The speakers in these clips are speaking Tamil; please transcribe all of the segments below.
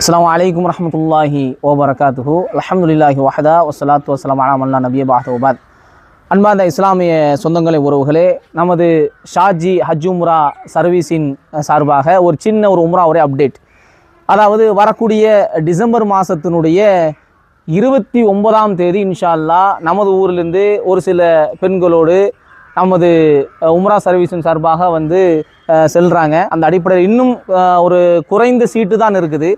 அஸ்ஸலாமு அலைக்கும் வரஹ்மத்துல்லாஹி வபரகாத்துஹு. அலமதுல்லாஹி வஹதா வசலாத்து வசலாம் அலாமல்லா நபிய பாஹத் அன்பார்ந்த இஸ்லாமிய சொந்தங்களை உறவுகளே நமது ஷாஜி ஹஜ் உம்ரா சர்வீஸின் சார்பாக ஒரு சின்ன ஒரு உம்ரா ஒரே அப்டேட். அதாவது வரக்கூடிய டிசம்பர் மாதத்தினுடைய இருபத்தி ஒன்பதாம் தேதி இன்ஷா அல்லாஹ் நமது ஊரிலிருந்து ஒரு சில பெண்களோடு நமது உம்ரா சர்வீஸின் சார்பாக வந்து செல்கிறாங்க அந்த அடிப்படையில் இன்னும் ஒரு குறைந்த சீட்டு தான் இருக்குது.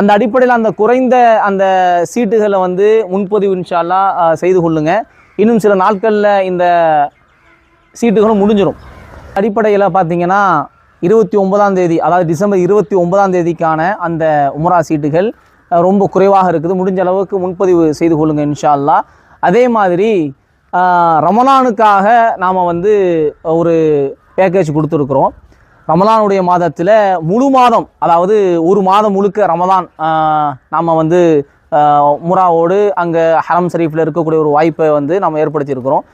அந்த அடிப்படையில் அந்த குறைந்த அந்த சீட்டுகளை வந்து முன்பதிவு இன்ஷால்லா செய்து கொள்ளுங்க. இன்னும் சில நாட்களில் இந்த சீட்டுகளும் முடிஞ்சிடும் அடிப்படையில் பார்த்தீங்கன்னா இருபத்தி ஒன்பதாம் தேதி அதாவது டிசம்பர் இருபத்தி ஒன்பதாம் தேதிக்கான அந்த உமரா சீட்டுகள் ரொம்ப குறைவாக இருக்குது. முடிஞ்ச அளவுக்கு முன்பதிவு செய்து கொள்ளுங்கள் இன்ஷால்லா. அதே மாதிரி அஹ், ரமலானுக்காக நாம் வந்து ஒரு பேக்கேஜ் கொடுத்துருக்குறோம். ரமலானுடைய மாதத்தில் முழு மாதம் அதாவது ஒரு மாதம் முழுக்க ரமலான் நாம் வந்து முராவோடு அங்கே ஹரம் ஷரீஃபில் இருக்கக்கூடிய ஒரு வாய்ப்பை வந்து நம்ம ஏற்படுத்தியிருக்கிறோம்.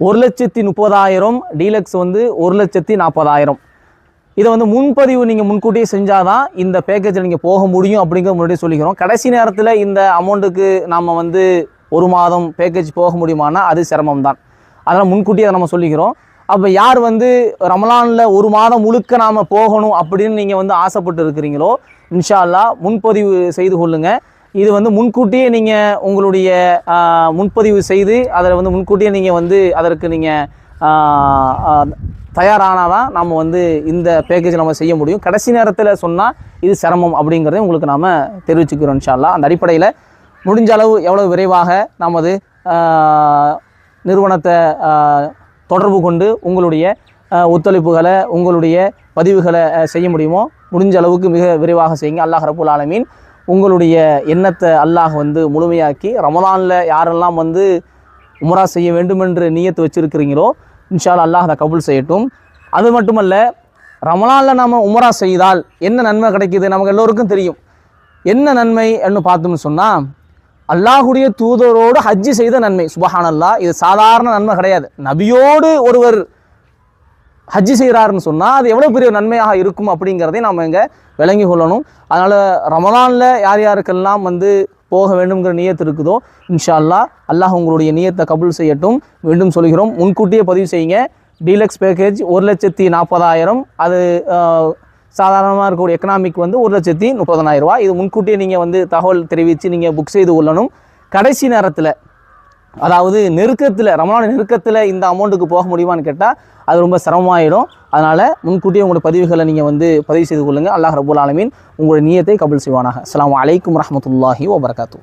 ஒரு லட்சத்தி முப்பதாயிரம் டீலக்ஸ் வந்து ஒரு லட்சத்தி நாற்பதாயிரம் இதை வந்து முன்பதிவு நீங்கள் முன்கூட்டியே செஞ்சால் தான் இந்த பேக்கேஜில் நீங்கள் போக முடியும் அப்படிங்கிற முன்னாடியே சொல்லிக்கிறோம். கடைசி நேரத்தில் இந்த அமௌண்ட்டுக்கு நாம் வந்து ஒரு மாதம் பேக்கேஜ் போக முடியுமானா அது சிரமம் தான் அதனால் முன்கூட்டியே அதை நம்ம சொல்லிக்கிறோம். அப்போ யார் வந்து ரமலானில் ஒரு மாதம் முழுக்க நாம் போகணும் அப்படின்னு நீங்கள் வந்து ஆசைப்பட்டு இருக்கிறீங்களோ இன்ஷா முன்பதிவு செய்து கொள்ளுங்கள் இது வந்து முன்கூட்டியே நீங்கள் உங்களுடைய முன்பதிவு செய்து அதில் வந்து முன்கூட்டியே நீங்கள் வந்து அதற்கு நீங்கள் தயாரானால் தான் நம்ம வந்து இந்த பேக்கேஜ் நம்ம செய்ய முடியும். கடைசி நேரத்தில் சொன்னால் இது சிரமம் அப்படிங்கிறதையும் உங்களுக்கு நாம் தெரிவிச்சுக்கிறோம் இன்ஷால்லா அந்த அடிப்படையில் முடிஞ்ச அளவு எவ்வளோ விரைவாக நமது நிறுவனத்தை தொடர்பு கொண்டு உங்களுடைய ஒத்துழைப்புகளை உங்களுடைய பதிவுகளை செய்ய முடியுமோ? முடிஞ்ச அளவுக்கு மிக விரைவாக செய்யுங்க. அல்லாஹ் ரபுல் ஆலமீன். உங்களுடைய எண்ணத்தை அல்லாஹ் வந்து முழுமையாக்கி ரமலானில் யாரெல்லாம் வந்து உமரா செய்ய வேண்டுமென்று நியத்து வச்சுருக்கிறீங்களோ இன்ஷால் அல்லாஹ் அதை கபுல் செய்யட்டும். அது மட்டுமல்ல ரமலானில் நாம் உமரா செய்தால் என்ன நன்மை கிடைக்கிது? நமக்கு எல்லோருக்கும் தெரியும். என்ன நன்மை என்று பார்த்தோம்னு சொன்னால் அல்லாஹுடைய தூதரோடு ஹஜ்ஜி செய்த நன்மை. சுபஹானல்லாஹ் இது சாதாரண நன்மை கிடையாது. நபியோடு ஒருவர் ஹஜ்ஜி செய்கிறாருன்னு சொன்னால் அது எவ்வளோ பெரிய நன்மையாக இருக்கும் அப்படிங்கிறதை நாம் இங்கே விளங்கி கொள்ளணும். அதனால் ரமலானில் யார் யாருக்கெல்லாம் வந்து போக வேண்டும்ங்கிற நியத்து இருக்குதோ இன்ஷா அல்லாஹ் அல்லாஹ் உங்களுடைய நியத்தை கபுல் செய்யட்டும். மீண்டும் சொல்கிறோம். முன்கூட்டியே பதிவு செய்யுங்க. டீலக்ஸ் பேக்கேஜ் ஒரு லட்சத்தி நாற்பதாயிரம். அது சாதாரணமாக இருக்கக்கூடிய எக்கனாமிக் வந்து ஒரு லட்சத்தி முப்பதனாயிரம் ரூபா இது முன்கூட்டியே நீங்கள் வந்து தகவல் தெரிவித்து நீங்கள் புக் செய்து கொள்ளணும். கடைசி நேரத்தில் அதாவது நெருக்கத்தில் ரமலான் நெருக்கத்தில் இந்த அமௌண்ட்டுக்கு போக முடியுமான்னு கேட்டால் அது ரொம்ப சிரமமாயிடும். அதனால் முன்கூட்டியே உங்களுடைய பதிவுகளை நீங்கள் வந்து பதிவு செய்து கொள்ளுங்கள் அல்லாஹ் ரபுல் ஆலமீன் உங்களுடைய நியத்தை கபுல் செய்வானாக. அஸ்ஸலாமு அலைக்கும் ரஹமத்துல்லாஹி வபர்காத்தூ